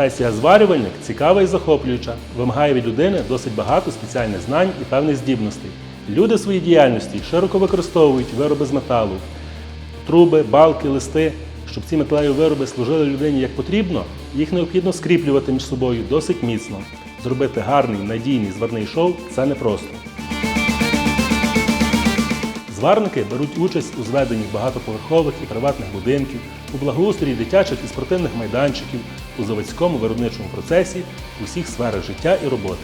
Професія зварювальник цікава і захоплююча, вимагає від людини досить багато спеціальних знань і певних здібностей. Люди в своїй діяльності широко використовують вироби з металу, труби, балки, листи. Щоб ці металеві вироби служили людині як потрібно, їх необхідно скріплювати між собою досить міцно. Зробити гарний, надійний зварний шов це непросто. Зварники беруть участь у зведенні багатоповерхових і приватних будинків, у благоустрої дитячих і спортивних майданчиків, у заводському виробничому процесі, у всіх сферах життя і роботи.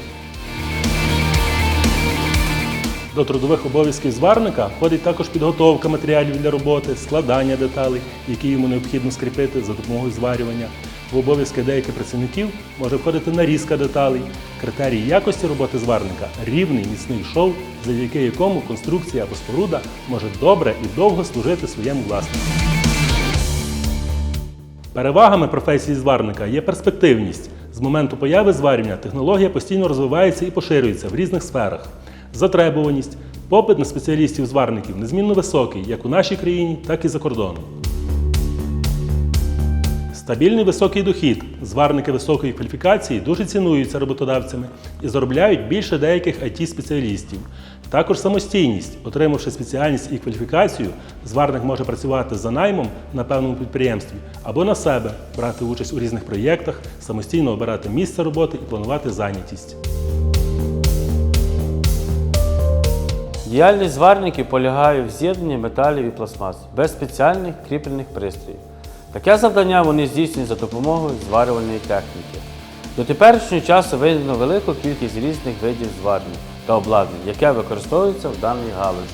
До трудових обов'язків зварника входить також підготовка матеріалів для роботи, складання деталей, які йому необхідно скріпити за допомогою зварювання. В обов'язки деяких працівників може входити нарізка деталей. Критерії якості роботи зварника рівний міцний шов, завдяки якому конструкція або споруда може добре і довго служити своєму власнику. Перевагами професії зварника є перспективність. З моменту появи зварювання технологія постійно розвивається і поширюється в різних сферах. Затребуваність, попит на спеціалістів-зварників незмінно високий як у нашій країні, так і за кордоном. Стабільний високий дохід. Зварники високої кваліфікації дуже цінуються роботодавцями і заробляють більше деяких it спеціалістів Також самостійність. Отримавши спеціальність і кваліфікацію, зварник може працювати за наймом на певному підприємстві або на себе, брати участь у різних проєктах, самостійно обирати місце роботи і планувати зайнятість. Діяльність зварників полягає в з'єднанні металів і пластмас без спеціальних кріплених пристроїв. Таке завдання вони здійснюють за допомогою зварювальної техніки. До теперішнього часу виявлено велику кількість різних видів зварень та обладнань, яке використовується в даній галузі.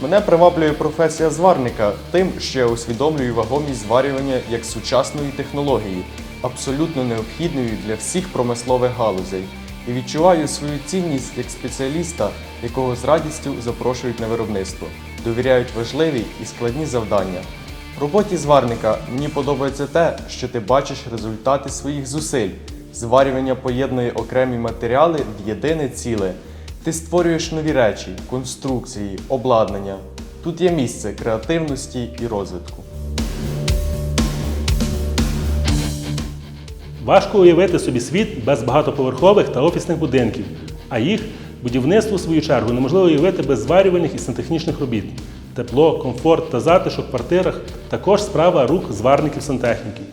Мене приваблює професія зварника тим, що я усвідомлюю вагомість зварювання як сучасної технології, абсолютно необхідної для всіх промислових галузей, і відчуваю свою цінність як спеціаліста, якого з радістю запрошують на виробництво, довіряють важливі і складні завдання. В роботі зварника мені подобається те, що ти бачиш результати своїх зусиль. Зварювання поєднує окремі матеріали в єдине ціле. Ти створюєш нові речі, конструкції, обладнання. Тут є місце креативності і розвитку. Важко уявити собі світ без багатоповерхових та офісних будинків, а їх будівництво, в свою чергу, неможливо уявити без зварювальних і сантехнічних робіт. Тепло, комфорт та затишок в квартирах також справа рук зварників сантехніків.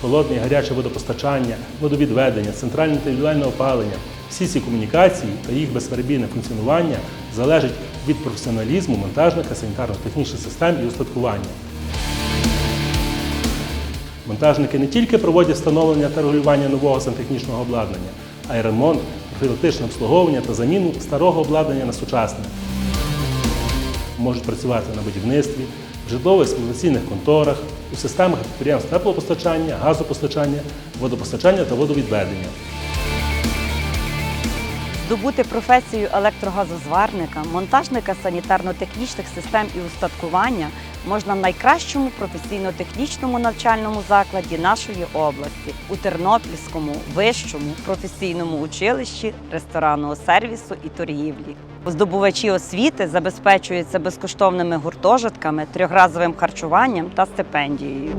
Холодне і гаряче водопостачання, водовідведення, центральне та індивідуальне опалення. Всі ці комунікації та їх безперебійне функціонування залежать від професіоналізму монтажника санітарно-технічних систем і устаткування. Монтажники не тільки проводять встановлення та регулювання нового сантехнічного обладнання, а й ремонт, профілактичне обслуговування та заміну старого обладнання на сучасне. Можуть працювати на будівництві, в житлово-експлуатаційних конторах, у системах підприємств теплопостачання, газопостачання, водопостачання та водовідведення. Здобути професію електрогазозварника, монтажника санітарно-технічних систем і устаткування можна в найкращому професійно-технічному навчальному закладі нашої області у Тернопільському вищому професійному училищі ресторанного сервісу і торгівлі. Здобувачі освіти забезпечуються безкоштовними гуртожитками, трьохразовим харчуванням та стипендією.